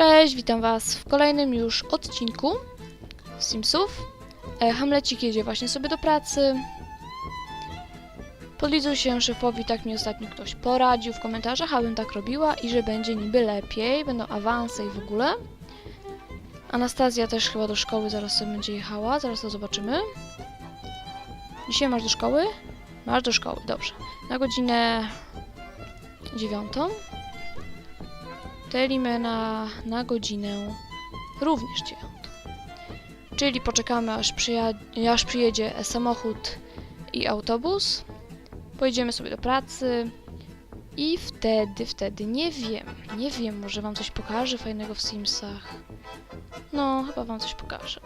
Cześć, witam Was w kolejnym już odcinku Simsów. E, Hamlecik jedzie właśnie sobie do pracy. Podlizuj się szefowi, tak mi ostatnio ktoś poradził w komentarzach, abym tak robiła i że będzie niby lepiej, będą awanse i w ogóle. Anastazja też chyba do szkoły zaraz sobie będzie jechała, zaraz to zobaczymy. Dzisiaj masz do szkoły? Masz do szkoły, dobrze. Na godzinę dziewiątą. Delimy na, godzinę również dziewiątą. Czyli poczekamy aż, aż przyjedzie samochód i autobus. Pojedziemy sobie do pracy. I wtedy, wtedy, nie wiem, nie wiem, może wam coś pokażę fajnego w Simsach. No, chyba wam coś pokażę.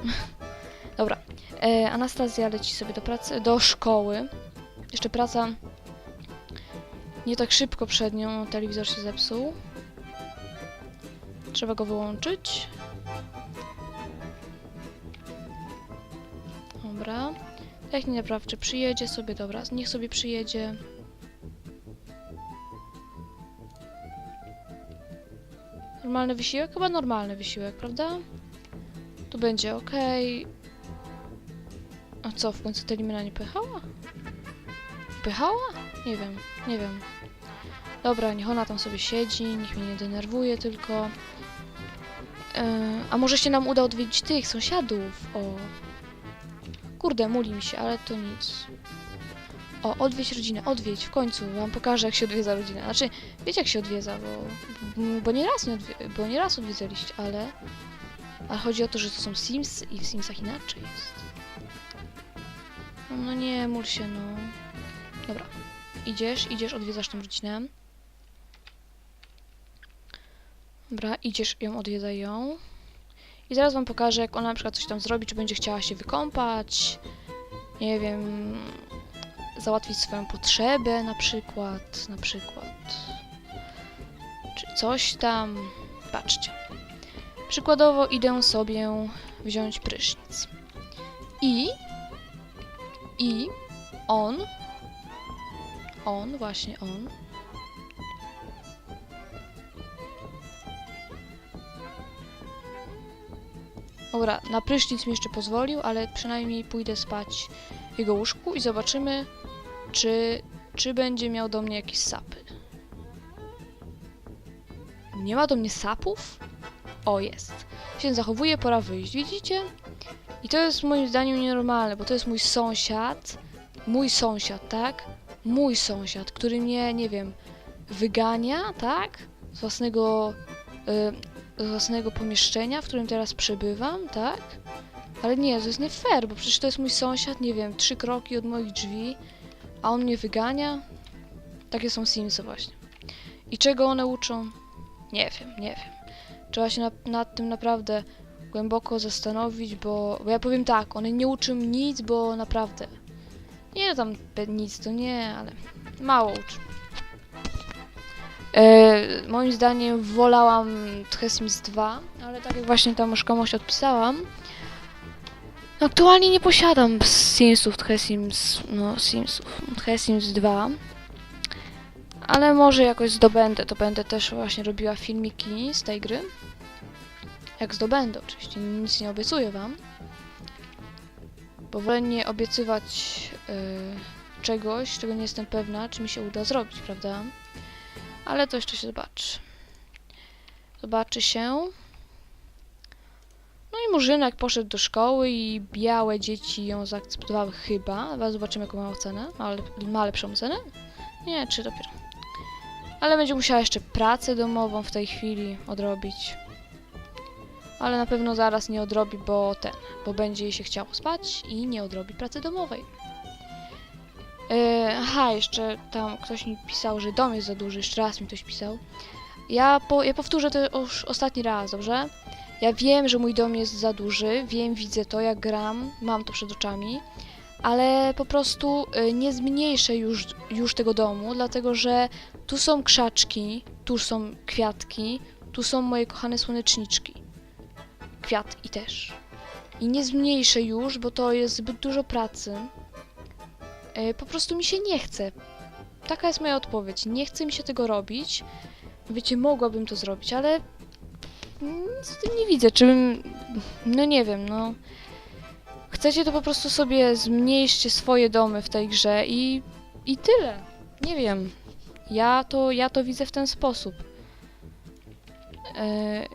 Dobra, e, Anastazja leci sobie do pracy, do szkoły. Jeszcze praca nie tak szybko przed nią, telewizor się zepsuł. Trzeba go wyłączyć. Dobra. Nie naprawczy przyjedzie sobie, dobra, niech sobie przyjedzie. Normalny wysiłek? Chyba normalny wysiłek, prawda? Tu będzie ok. A co, w końcu ta limina nie pychała? Pychała? Nie wiem, nie wiem. Dobra, niech ona tam sobie siedzi, niech mnie nie denerwuje tylko. Yy, a może się nam uda odwiedzić tych sąsiadów? O. Kurde, muli mi się, ale to nic. O, odwiedź rodzinę, odwiedź, w końcu. Wam pokażę, jak się odwiedza rodzinę. Znaczy, wiecie, jak się odwiedza, bo, bo nie raz nie odwie, bo nie raz odwiedzaliście, ale... Ale chodzi o to, że to są Sims i w Simsach inaczej jest. No, nie, mól się, no. Dobra. Idziesz, idziesz, odwiedzasz tą rodzinę. Dobra, idziesz ją, odwiedzaj ją. I zaraz wam pokażę, jak ona na przykład coś tam zrobi, czy będzie chciała się wykąpać. Nie wiem, załatwić swoją potrzebę na przykład, na przykład. Czy coś tam. Patrzcie. Przykładowo idę sobie wziąć prysznic. I i on on, właśnie on Dobra, na prysznic mi jeszcze pozwolił, ale przynajmniej pójdę spać w jego łóżku i zobaczymy, czy, czy będzie miał do mnie jakieś sapy. Nie ma do mnie sapów? O, jest. Się zachowuje, pora wyjść, widzicie? I to jest moim zdaniem nienormalne, bo to jest mój sąsiad, mój sąsiad, tak? Mój sąsiad, który mnie, nie wiem, wygania, tak? Z własnego, y, własnego pomieszczenia, w którym teraz przebywam, tak? Ale nie, to jest nie fair, bo przecież to jest mój sąsiad, nie wiem, trzy kroki od moich drzwi, a on mnie wygania. Takie są Simsy właśnie. I czego one uczą? Nie wiem, nie wiem. Trzeba się na, nad tym naprawdę głęboko zastanowić, bo, bo ja powiem tak, one nie uczą nic, bo naprawdę. Nie tam nic, to nie, ale mało uczą. E, moim zdaniem wolałam trochę Sims 2, ale tak jak właśnie tam już komuś odpisałam, no aktualnie nie posiadam Simsów, trochę Sims, no Simsów, trochę Sims 2. Ale może jakoś zdobędę, to będę też właśnie robiła filmiki z tej gry. Jak zdobędę, oczywiście, nic nie obiecuję wam. Bo wolę nie obiecywać y, czegoś, czego nie jestem pewna, czy mi się uda zrobić, prawda? Ale to jeszcze się zobaczy. Zobaczy się. No i Murzynek poszedł do szkoły i białe dzieci ją zaakceptowały chyba. Zobaczymy jaką ma ocenę. Ma, lep- ma lepszą ocenę? Nie, czy dopiero. Ale będzie musiała jeszcze pracę domową w tej chwili odrobić ale na pewno zaraz nie odrobi, bo ten, bo będzie jej się chciało spać i nie odrobi pracy domowej. E, aha, jeszcze tam ktoś mi pisał, że dom jest za duży, jeszcze raz mi ktoś pisał. Ja, po, ja powtórzę to już ostatni raz, dobrze? Ja wiem, że mój dom jest za duży, wiem, widzę to, jak gram, mam to przed oczami, ale po prostu y, nie zmniejszę już, już tego domu, dlatego że tu są krzaczki, tu są kwiatki, tu są moje kochane słoneczniczki kwiat i też. I nie zmniejszę już, bo to jest zbyt dużo pracy. E, po prostu mi się nie chce. Taka jest moja odpowiedź. Nie chce mi się tego robić. Wiecie, mogłabym to zrobić, ale nie widzę. Czym. No nie wiem, no. Chcecie to po prostu sobie zmniejszcie swoje domy w tej grze i. i tyle. Nie wiem. Ja to, ja to widzę w ten sposób. Yy,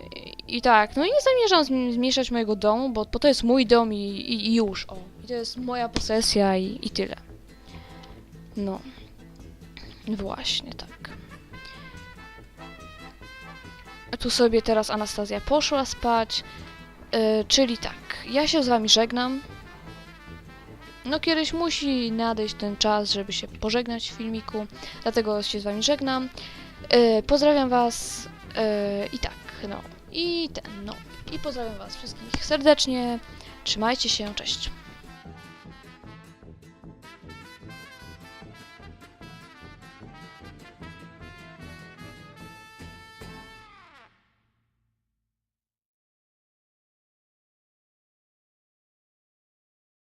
I tak, no i nie zamierzam zm- zmniejszać mojego domu, bo, bo to jest mój dom i, i, i już, o. I to jest moja posesja i, i tyle. No. Właśnie tak. Tu sobie teraz Anastazja poszła spać. Yy, czyli tak, ja się z wami żegnam. No kiedyś musi nadejść ten czas, żeby się pożegnać w filmiku, dlatego się z wami żegnam. Yy, pozdrawiam was yy, i tak, no. I ten, no. I pozdrawiam was wszystkich serdecznie. Trzymajcie się, cześć.